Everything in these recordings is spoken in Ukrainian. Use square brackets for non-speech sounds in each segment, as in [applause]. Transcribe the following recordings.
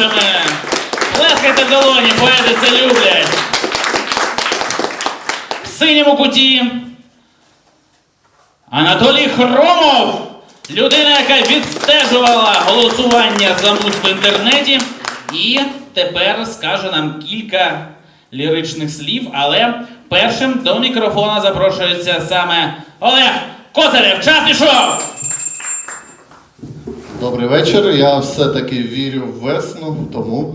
вашими. Плескайте долоні, поети це люблять. В синьому куті Анатолій Хромов, людина, яка відстежувала голосування за муз в інтернеті, і тепер скаже нам кілька ліричних слів, але першим до мікрофона запрошується саме Олег Козарев. Час пішов! Добрий вечір. Я все-таки вірю в весну, тому.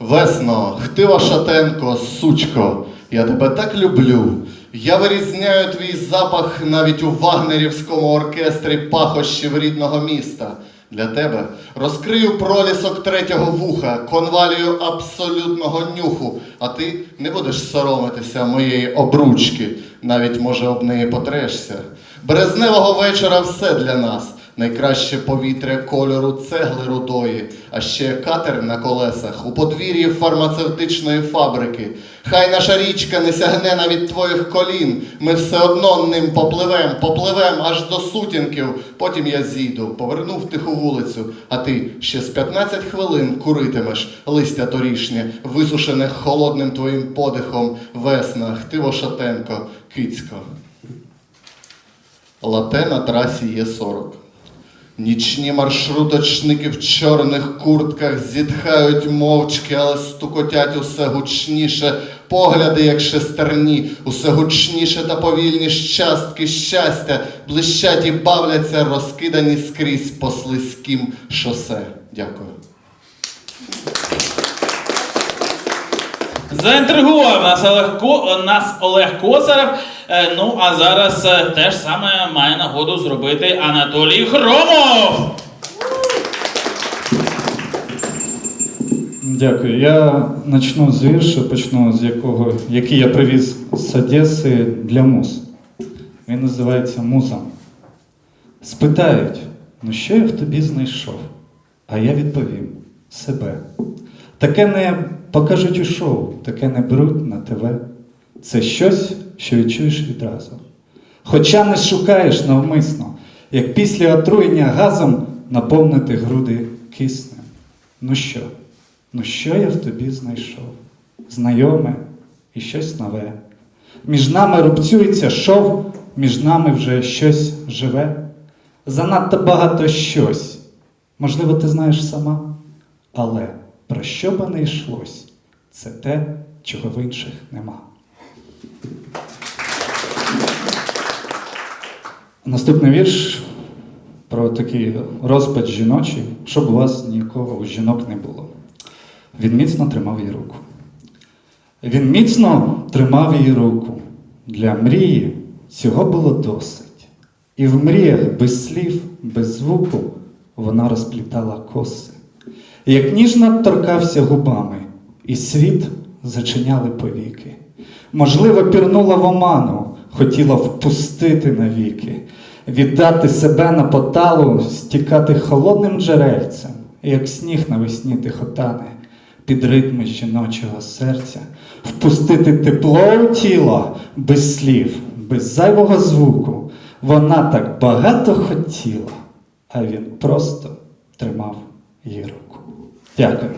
Весно, хтива шатенко, сучко, я тебе так люблю. Я вирізняю твій запах навіть у вагнерівському оркестрі пахощів рідного міста. Для тебе розкрию пролісок третього вуха, конвалію абсолютного нюху, а ти не будеш соромитися моєї обручки, навіть може об неї потрешся. Березневого вечора все для нас. Найкраще повітря кольору цегли рудої, а ще катер на колесах у подвір'ї фармацевтичної фабрики. Хай наша річка не сягне навіть твоїх колін. Ми все одно ним попливем, попливем аж до сутінків. Потім я зійду, поверну в тиху вулицю, а ти ще з 15 хвилин куритимеш листя торішнє, висушене холодним твоїм подихом. Весна, хтиво шатенко, кицько. Лате на трасі є 40. Нічні маршруточники в чорних куртках зітхають мовчки, але стукотять усе гучніше, погляди, як шестерні, усе гучніше та повільніш частки щастя, блищать і бавляться, розкидані скрізь по слизьким шосе. Дякую. Заінтригував нас Олег, Ко... нас Олег Косарев. Е, Ну а зараз е, те ж саме має нагоду зробити Анатолій Хромов. Дякую. Я почну з віршу, почну з якого, який я привіз з Одеси для муз. Він називається Муза. Спитають, ну що я в тобі знайшов? А я відповім себе. Таке не покажуть у шоу, таке не беруть на ТВ. Це щось, що відчуєш відразу. Хоча не шукаєш навмисно, як після отруєння газом наповнити груди киснем. Ну що? Ну що я в тобі знайшов? Знайоме і щось нове. Між нами рубцюється шов, між нами вже щось живе. Занадто багато щось. Можливо, ти знаєш сама, але про що би не йшлось, це те, чого в інших нема. Наступний вірш про такий розпад жіночий, щоб у вас нікого у жінок не було. Він міцно тримав її руку. Він міцно тримав її руку. Для мрії цього було досить. І в мріях без слів, без звуку вона розплітала коси. Як ніжно торкався губами, і світ зачиняли повіки. Можливо, пірнула в оману, хотіла впустити навіки, віддати себе на поталу, стікати холодним джерельцем, як сніг навесні тихотане, під ритми жіночого серця, впустити тепло у тіло без слів, без зайвого звуку. Вона так багато хотіла, а він просто тримав її руку. Дякую.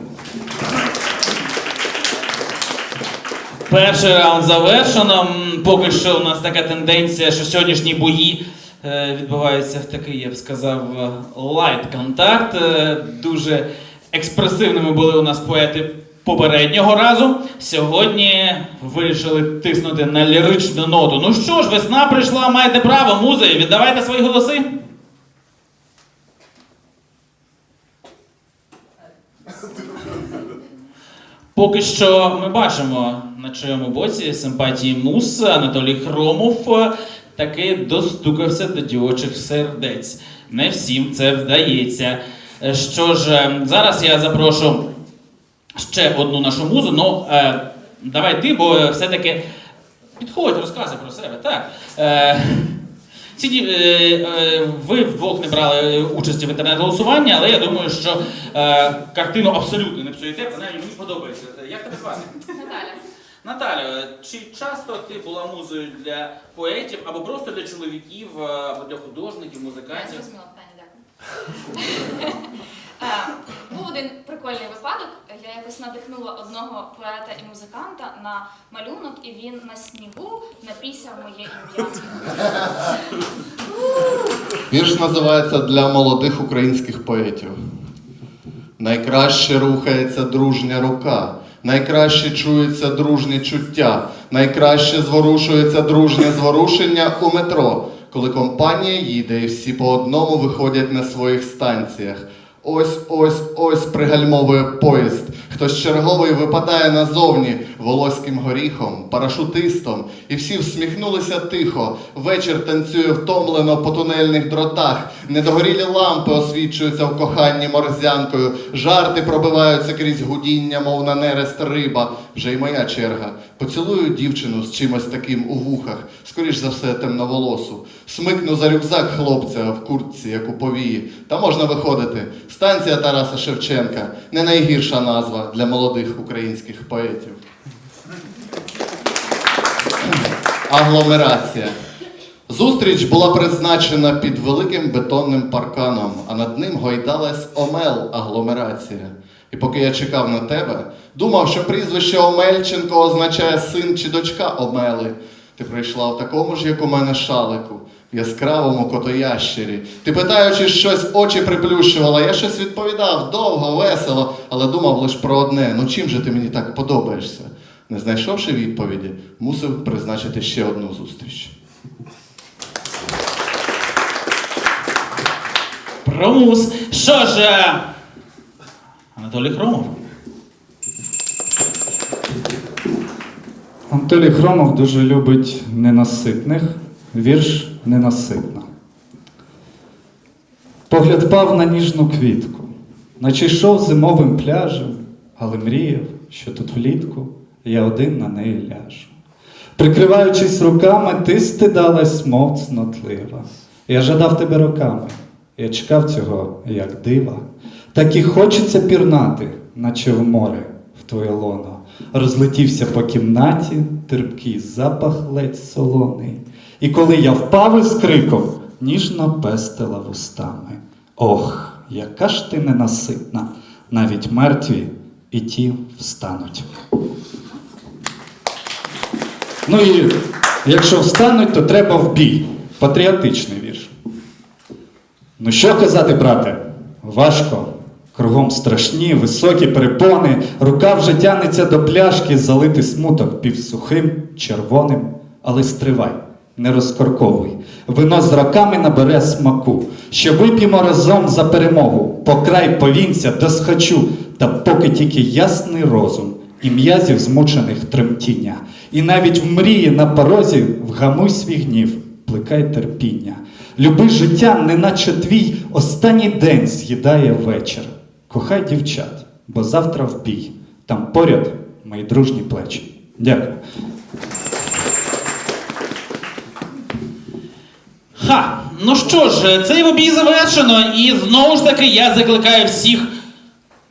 Перший раунд завершено. Поки що у нас така тенденція, що сьогоднішні бої е, відбуваються в такий, я б сказав, лайт-контакт. Е, Дуже експресивними були у нас поети попереднього разу. Сьогодні вирішили тиснути на ліричну ноту. Ну що ж, весна прийшла, маєте право, музеї, віддавайте свої голоси. Поки що ми бачимо на чийому боці симпатії мус Анатолій Хромов таки достукався до дівочих сердець. Не всім це вдається. Що ж, е, зараз я запрошу ще одну нашу музу. Ну, е, давай ти, бо все-таки підходь, розказуй про себе. Так. Е, ці, е, е, ви вдвох не брали участі в інтернет-голосуванні, але я думаю, що е, картину абсолютно не псуєте, вона мені подобається. Як тебе звати? Наталя. Наталя, чи часто ти була музою для поетів або просто для чоловіків, е, або для художників, Я музикантів? зрозуміла питання, дякую. Прикольний випадок. Я якось надихнула одного поета і музиканта на малюнок, і він на снігу написав моє ім'я. Вірш називається Для молодих українських поетів. Найкраще рухається дружня рука, найкраще чується дружнє чуття, найкраще зворушується дружнє зворушення у метро, коли компанія їде і всі по одному виходять на своїх станціях. Ось ось ось пригальмовує поїзд. Хтось черговий випадає назовні волоським горіхом, парашутистом, і всі всміхнулися тихо. Вечір танцює втомлено по тунельних дротах. Недогорілі лампи освічуються в коханні морзянкою. Жарти пробиваються крізь гудіння, мов на нерест риба. Вже й моя черга. Поцілую дівчину з чимось таким у вухах, скоріш за все темноволосу. Смикну за рюкзак хлопця в куртці, як у повії. Та можна виходити. Станція Тараса Шевченка не найгірша назва для молодих українських поетів. Агломерація. Зустріч була призначена під великим бетонним парканом, а над ним гойдалась Омел агломерація. І поки я чекав на тебе, думав, що прізвище Омельченко означає син чи дочка Омели. Ти прийшла в такому ж, як у мене шалику, яскравому котоящері. Ти питаючи щось, очі приплющувала. Я щось відповідав довго, весело, але думав лише про одне: ну чим же ти мені так подобаєшся? Не знайшовши відповіді, мусив призначити ще одну зустріч. Промус. Що ж, е, Анатолій Хромов. Анатолій Хромов дуже любить ненаситних, вірш ненаситна. Погляд пав на ніжну квітку, наче йшов зимовим пляжем, але мріяв, що тут влітку я один на неї ляжу. Прикриваючись руками, ти стидалась, мов цнотлива. Я жадав тебе роками, я чекав цього, як дива. Так і хочеться пірнати, наче в море, в твоє лоно. Розлетівся по кімнаті терпкий запах ледь солоний. І коли я впав із криком, ніжно пестила вустами. Ох, яка ж ти ненаситна, навіть мертві і ті встануть. Ну і якщо встануть, то треба в бій. Патріотичний вірш. Ну що казати, брате? Важко. Кругом страшні, високі перепони, рука вже тянеться до пляшки, залити смуток півсухим, червоним. Але стривай, не розкорковуй. Вино з роками набере смаку. Ще вип'ємо разом за перемогу, по край повінця досхочу, та поки тільки ясний розум і м'язів змучених тремтіння. І навіть в мрії на порозі вгамуй свій гнів, плекай терпіння. Люби життя, неначе твій останній день з'їдає вечір. Кохай дівчат, бо завтра в бій. Там поряд мої дружні плечі. Дякую. Ну що ж, цей вибій завершено, і знову ж таки я закликаю всіх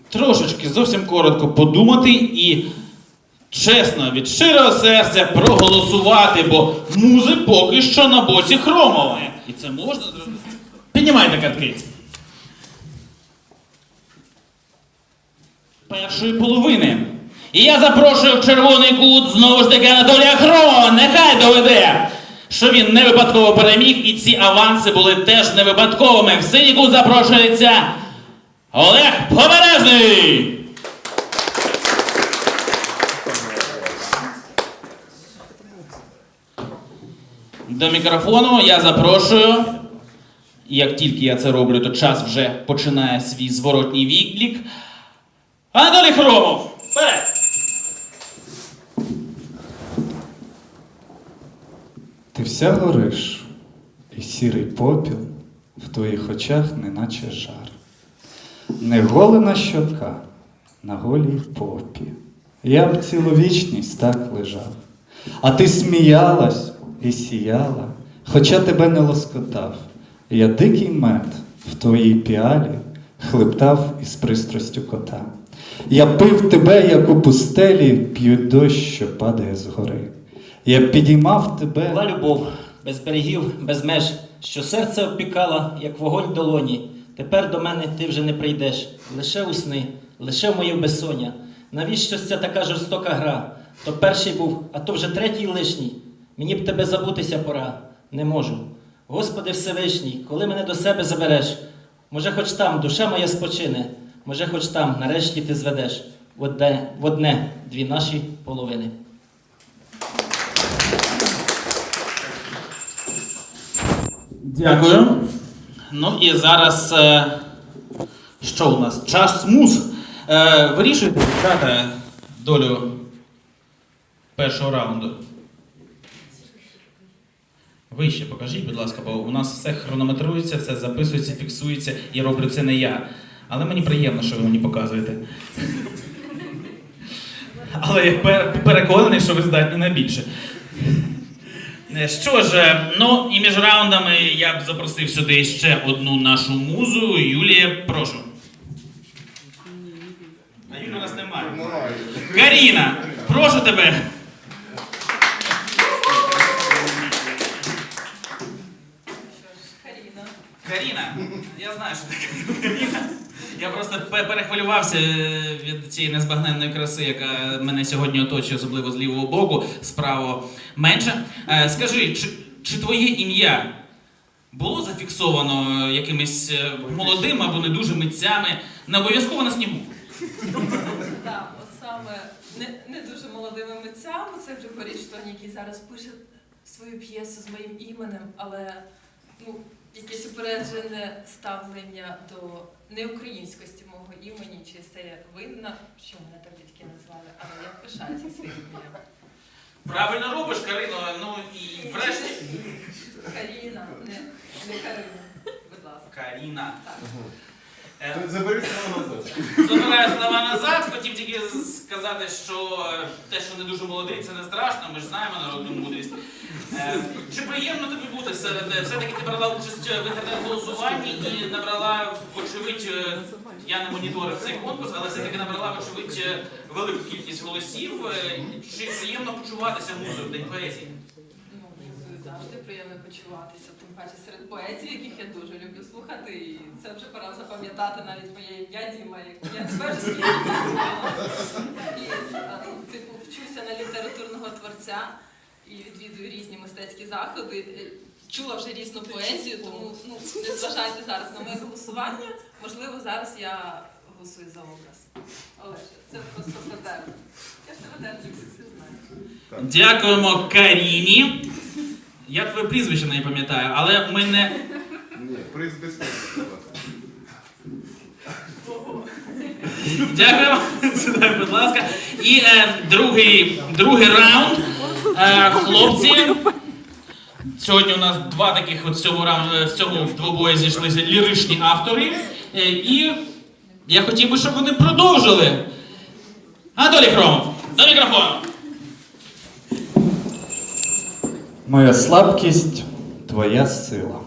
трошечки зовсім коротко подумати і чесно, від щирого серця проголосувати, бо музи поки що на боці Хромової. І це можна зробити. Піднімайте катки. Першої половини. І я запрошую в червоний кут знову ж таки Анатолія Хромова. Нехай доведе, що він не випадково переміг, і ці аванси були теж не випадковими. В синій запрошується Олег Побережний. До мікрофону я запрошую. Як тільки я це роблю, то час вже починає свій зворотній відлік. Анатолій Хромов! Вперед! Вся гориш, і сірий попіл в твоїх очах, неначе жар. Неголена щока на голій попі. Я б цілу вічність так лежав. А ти сміялась і сіяла, хоча тебе не лоскотав. Я дикий мед в твоїй піалі хлептав із пристрастю кота. Я пив тебе, як у пустелі, п'ють дощ, що падає згори. Я підіймав тебе. Була любов, без берегів, без меж, що серце обпікала, як вогонь в долоні. Тепер до мене ти вже не прийдеш, лише у сни, лишив моє безсоння. Навіщо ця така жорстока гра? То перший був, а то вже третій лишній. Мені б тебе забутися пора. Не можу. Господи Всевишній, коли мене до себе забереш, може, хоч там душа моя спочине, може, хоч там нарешті ти зведеш в одне, в одне дві наші половини. Дякую. Ну і зараз. Е, що у нас? Час муз. Е, вирішуйте, дівчата, долю першого раунду. Вище покажіть, будь ласка, бо у нас все хронометрується, все записується, фіксується і роблю це не я. Але мені приємно, що ви мені показуєте. Але я переконаний, що ви здатні на більше. [laughs] Е, Що ж, е, ну і між раундами я б запросив сюди ще одну нашу музу. Юлія, прошу. А Юлі у нас немає. Каріна, прошу тебе. Каріна, я знаю, що таке Каріна. Я просто перехвилювався е, від цієї незбагненної краси, яка мене сьогодні оточує, особливо з лівого боку, справа менше. Е, Скажи, чи, чи твоє ім'я було зафіксовано якимись е, молодим або не дуже митцями, не обов'язково на снігу? Так, от саме не, дуже молодими митцями, це Григорій Штонь, який зараз пише свою п'єсу з моїм іменем, але ну, якесь упереджене ставлення до неукраїнськості мого імені, чи це я винна, що мене так батьки назвали, але я пишаюся своїм ім'ям. Правильно робиш, Карино, ну і врешті. Каріна, не, не Карина, будь ласка. Каріна. Так. Е, Заберіть слово назад. Забираю слова назад, хотів тільки сказати, що е, те, що не дуже молодий, це не страшно, ми ж знаємо народну мудрість. Е, Чи приємно тобі бути серед е, все-таки ти брала участь в інтернет-голосуванні і набрала, вочевидь, е, я не моніторив цей конкурс, але все-таки набрала, вочевидь, е, велику кількість голосів. Е, Чи приємно почуватися музою в День поезії? Ну, завжди приємно почуватися, тим паче серед поетів, яких я дуже люблю слухати, і це вже пора запам'ятати навіть моє ім'я Діма, як я теж І, типу, вчуся на літературного творця і відвідую різні мистецькі заходи. Чула вже різну поезію, тому ну, не зважайте зараз на моє голосування. Можливо, зараз я голосую за образ. Олеже, це просто федер. Я ж тебе теж люблю, все знаю. Дякуємо Каріні. Я твоє прізвище не пам'ятаю, але ми не. Ні, приз. Дякую. Сідай, будь ласка. І е, другий, другий раунд. Е, хлопці. Сьогодні у нас два таких от раунду, в цьому двобої зійшлися ліричні автори. Е, і я хотів би, щоб вони продовжили. Анатолій Хромов, до мікрофону. Моя слабкість твоя сила.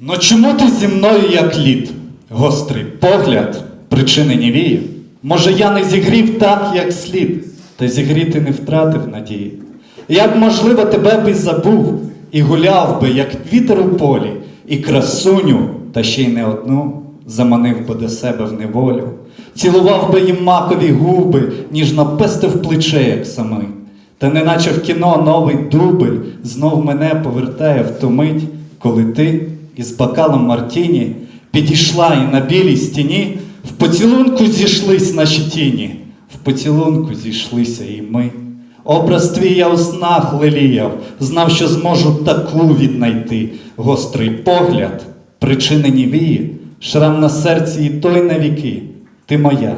Ну чому ти зі мною як лід? Гострий погляд, причини не віє. Може, я не зігрів так, як слід, та зігріти не втратив надії. Я б, можливо, тебе би забув і гуляв би, як вітер у полі, і красуню, та ще й не одну, заманив би до себе в неволю, цілував би їм макові губи, ніжно пестив плече, як самий. Та неначе в кіно новий дубль знов мене повертає в ту мить, коли ти із бокалом Мартіні підійшла і на білій стіні в поцілунку зійшлись наші тіні, в поцілунку зійшлися і ми. Образ твій я у снах леліяв, знав, що зможу таку віднайти. Гострий погляд, причинені вії, шрам на серці і той на віки. Ти моя,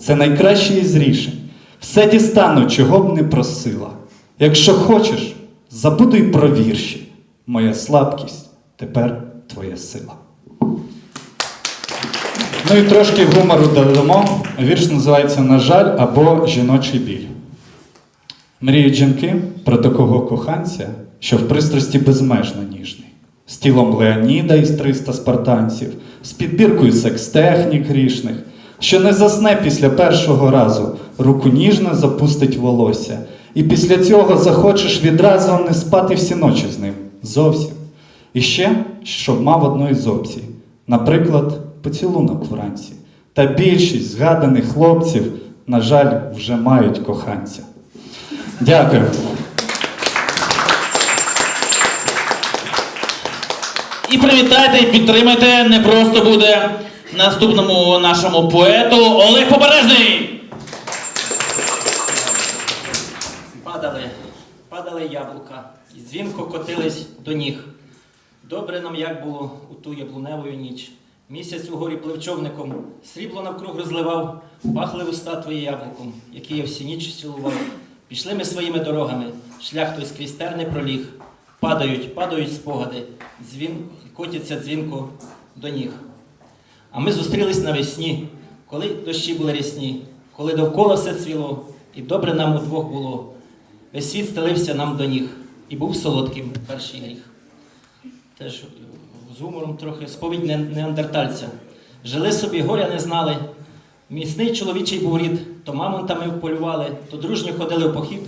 це найкраще із рішень. Все дістану, чого б не просила. Якщо хочеш, забудуй про вірші. Моя слабкість тепер твоя сила. Ну і трошки гумору додамо. Вірш називається На жаль або Жіночий біль. Мріють жінки про такого коханця, що в пристрасті безмежно ніжний, з тілом Леоніда із 300 спартанців, з підбіркою секс-технік грішних, що не засне після першого разу, руку ніжно запустить волосся, і після цього захочеш відразу не спати всі ночі з ним зовсім. І ще, щоб мав одну із опцій, наприклад, поцілунок вранці. Та більшість згаданих хлопців, на жаль, вже мають коханця. Дякую. І привітайте, і підтримайте. Не просто буде наступному нашому поету Олег Побережний. Падали, падали яблука, і дзвінко котились до ніг. Добре нам як було у ту яблуневою ніч. Місяць у горі плив човником, срібло навкруг розливав, пахли уста твої яблуком, які я всі ніч цілував. Пішли ми своїми дорогами, шлях той скрізь терни проліг. Падають, падають спогади, дзвін, котяться дзвінко до ніг. А ми зустрілись навесні, коли дощі були рясні, коли довкола все цвіло, і добре нам удвох було. Весь світ стелився нам до ніг, і був солодким перший гріх. Теж з гумором трохи сповідь неандертальця. Жили собі, горя не знали. Міцний чоловічий був рід, то мамонтами полювали, то дружньо ходили в похід.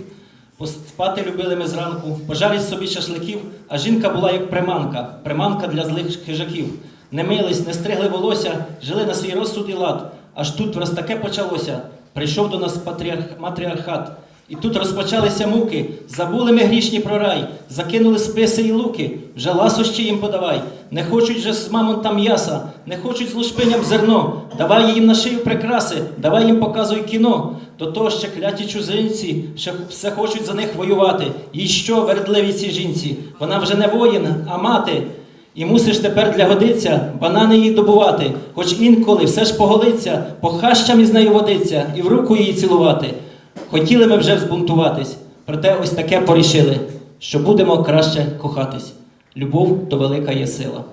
Поспати любили ми зранку, пожарить собі шашликів, а жінка була як приманка, приманка для злих хижаків. Не мились, не стригли волосся, жили на свій розсуд і лад. Аж тут враз таке почалося. Прийшов до нас патріарх... матріархат. І тут розпочалися муки, забули ми грішні про рай, закинули списи і луки, вже ласощі їм подавай. Не хочуть же з мамонта м'яса, не хочуть з лушпиням зерно. Давай їм на шию прикраси, давай їм показуй кіно. До того ще кляті чужинці, ще все хочуть за них воювати. І що, вередливі ці жінці? Вона вже не воїн, а мати. І мусиш тепер для годиця банани їй добувати, хоч інколи все ж поголиться, по хащам із нею водиться, і в руку її цілувати. Хотіли ми вже взбунтуватись, проте ось таке порішили, що будемо краще кохатись. Любов то велика є сила.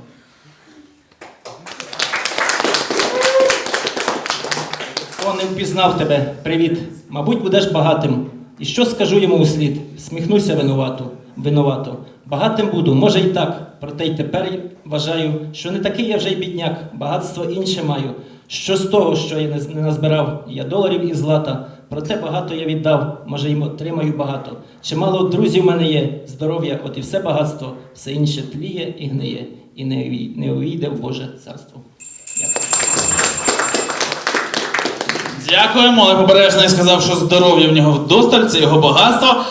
О, не впізнав тебе, привіт. Мабуть, будеш багатим. І що скажу йому у слід? Сміхнуся винувато, винувато. Багатим буду, може й так. Проте й тепер вважаю, що не такий я вже й бідняк, багатство інше маю. Що з того, що я не назбирав, я доларів і злата. Проте багато я віддав, може їм отримаю багато. Чимало друзів в мене є, здоров'я, от і все багатство, все інше тліє і гниє, і не, увійде в Боже царство. Дякую. Дякуємо. Олег Побережний сказав, що здоров'я в нього вдосталь, це його багатство.